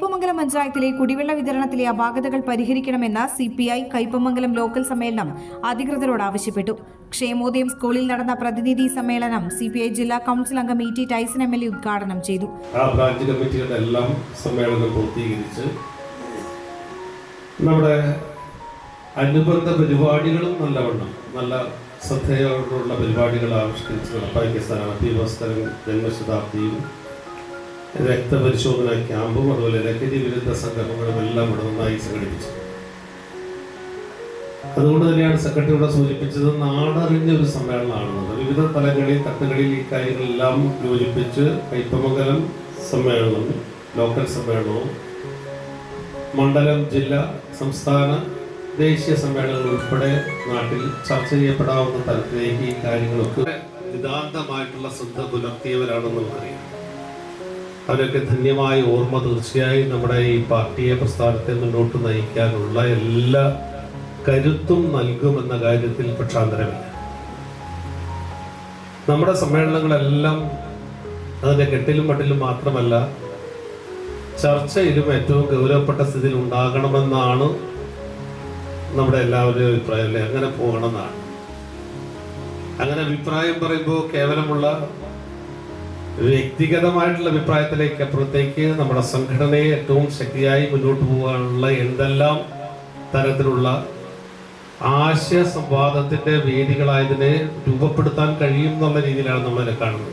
കയ്പമംഗലം പഞ്ചായത്തിലെ കുടിവെള്ള വിതരണത്തിലെ അപാകതകൾ പരിഹരിക്കണമെന്ന് C P I Kaipamangalam local സമ്മേളനം അധികൃതരോട് ആവശ്യപ്പെട്ടു. ക്ഷേമോദയം സ്കൂളിൽ നടന്ന പ്രതിനിധി സമ്മേളനം സി പി ഐ ജില്ലാ കൗൺസിൽ അംഗം E T Tyson M L A ഉദ്ഘാടനം ചെയ്തു. ആ കമ്മിറ്റികളുടെ എല്ലാം സമ്മേളനം പൂർത്തീകരിച്ച് നമ്മുടെ അനുബന്ധ പരിപാടികളും നല്ലവണ്ണം നല്ല ശ്രദ്ധയോടുള്ള പരിപാടികൾ ആവിഷ്കരിച്ച് നടപ്പാക്കിയ പീവസ്തരം ജന്മശതാബ്ദിയും രക്തപരിശോധന ക്യാമ്പും അതുപോലെ ലഹരി വിരുദ്ധ സംഗമങ്ങളും എല്ലാം ഇവിടെ നന്നായി സംഘടിപ്പിച്ചു. അതുകൊണ്ട് തന്നെയാണ് സെക്രട്ടറി ഇവിടെ സൂചിപ്പിച്ചത് നാടറിഞ്ഞ ഒരു സമ്മേളനമാണെന്നത് വിവിധ തലങ്ങളിൽ തട്ടുകളിൽ ഈ കാര്യങ്ങളെല്ലാം യോജിപ്പിച്ച് കൈപ്പമംഗലം സമ്മേളനം ലോക്കൽ സമ്മേളനവും മണ്ഡലം ജില്ല സംസ്ഥാന ദേശീയ സമ്മേളനങ്ങൾ ഉൾപ്പെടെ നാട്ടിൽ ചർച്ച ചെയ്യപ്പെടാവുന്ന തരത്തിലേക്ക് ഈ കാര്യങ്ങളൊക്കെ നിതാന്തമായിട്ടുള്ള ശ്രദ്ധ പുലർത്തിയവരാണെന്ന് നമുക്കറിയാം. അവരൊക്കെ ധന്യമായ ഓർമ്മ തീർച്ചയായും നമ്മുടെ ഈ പാർട്ടിയെ പ്രസ്ഥാനത്തെ മുന്നോട്ട് നയിക്കാനുള്ള എല്ലാ കരുത്തും നൽകുമെന്ന കാര്യത്തിൽ പക്ഷാന്തരമില്ല. നമ്മുടെ സമ്മേളനങ്ങളെല്ലാം അതിന്റെ കെട്ടിലും മട്ടിലും മാത്രമല്ല ചർച്ചയിലും ഏറ്റവും ഗൗരവപ്പെട്ട സ്ഥിതിയിൽ ഉണ്ടാകണമെന്നാണ് നമ്മുടെ എല്ലാവരുടെയും അഭിപ്രായം അങ്ങനെ പോകണമെന്നാണ്. അങ്ങനെ അഭിപ്രായം പറയുമ്പോൾ കേവലമുള്ള വ്യക്തിഗതമായിട്ടുള്ള അഭിപ്രായത്തിലേക്ക് അപ്പുറത്തേക്ക് നമ്മുടെ സംഘടനയെ ഏറ്റവും ശക്തിയായി മുന്നോട്ട് പോകാനുള്ള എന്തെല്ലാം തരത്തിലുള്ള ആശയ സംവാദത്തിന്റെ വേദികളായതിനെ രൂപപ്പെടുത്താൻ കഴിയും എന്നുള്ള രീതിയിലാണ് നമ്മളതിനെ കാണുന്നത്.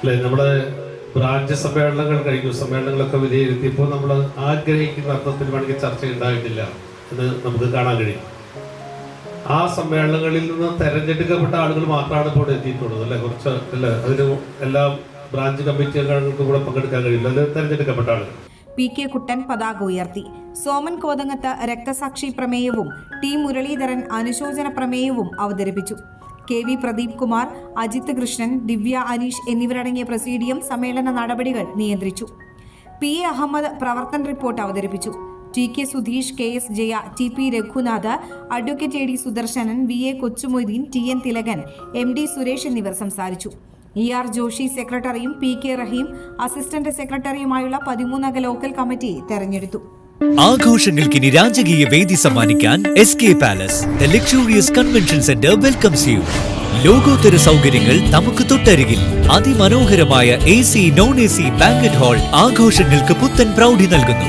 അല്ലെ? നമ്മുടെ ബ്രാഞ്ച് സമ്മേളനങ്ങൾ കഴിഞ്ഞു. സമ്മേളനങ്ങളൊക്കെ വിലയിരുത്തിയപ്പോൾ നമ്മൾ ആഗ്രഹിക്കുന്ന അർത്ഥത്തിൽ വേണമെങ്കിൽ ചർച്ച ഉണ്ടായിട്ടില്ല. എന്ന് നമുക്ക് കാണാൻ കഴിയും. ആ സമ്മേളനങ്ങളിൽ നിന്ന് തെരഞ്ഞെടുക്കപ്പെട്ട ആളുകൾ മാത്രമാണ് ഇപ്പോൾ എത്തിയിട്ടുള്ളത് അല്ലെ? കുറച്ച് അല്ലെ? അതിന് എല്ലാ ബ്രാഞ്ച് കമ്മിറ്റികൾക്കും കൂടെ പങ്കെടുക്കാൻ കഴിയില്ല. അത് തെരഞ്ഞെടുക്കപ്പെട്ട ആളുകൾ. പി കെ കുട്ടൻ പതാക ഉയർത്തി. സോമൻ കോതങ്ങത്ത് രക്തസാക്ഷി പ്രമേയവും ടി മുരളീധരൻ അനുശോചന പ്രമേയവും അവതരിപ്പിച്ചു. കെ വി പ്രദീപ് കുമാർ അജിത് കൃഷ്ണൻ ദിവ്യ അനീഷ് എന്നിവരടങ്ങിയ പ്രസീഡിയം സമ്മേളന നടപടികൾ നിയന്ത്രിച്ചു. പി എ അഹമ്മദ് പ്രവർത്തന റിപ്പോർട്ട് അവതരിപ്പിച്ചു. T K Sudheesh K S Jaya T P Raghunath advocate A D Sudarsanan V A Kochumoideen T N Thilakan M D Suresh എന്നിവർ സംസാരിച്ചു. ഇ ആർ ജോഷി സെക്രട്ടറിയും പി കെ റഹീം അസിസ്റ്റന്റ് സെക്രട്ടറിയുമായുള്ള പതിമൂന്നംഗ ലോക്കൽ കമ്മിറ്റി തെരഞ്ഞെടുത്തു. ആഘോഷങ്ങൾക്കിനി രാജകീയ വേദി സമ്മാനിക്കാൻ S K palace the luxurious convention centre welcomes you ലോകോത്തര സൗകര്യങ്ങൾ നമുക്ക് തൊട്ടരികിൽ. അതിമനോഹരമായ A C non A C banquet hall ആഘോഷങ്ങൾക്ക് പുത്തൻ പ്രൗഢി നൽകുന്നു.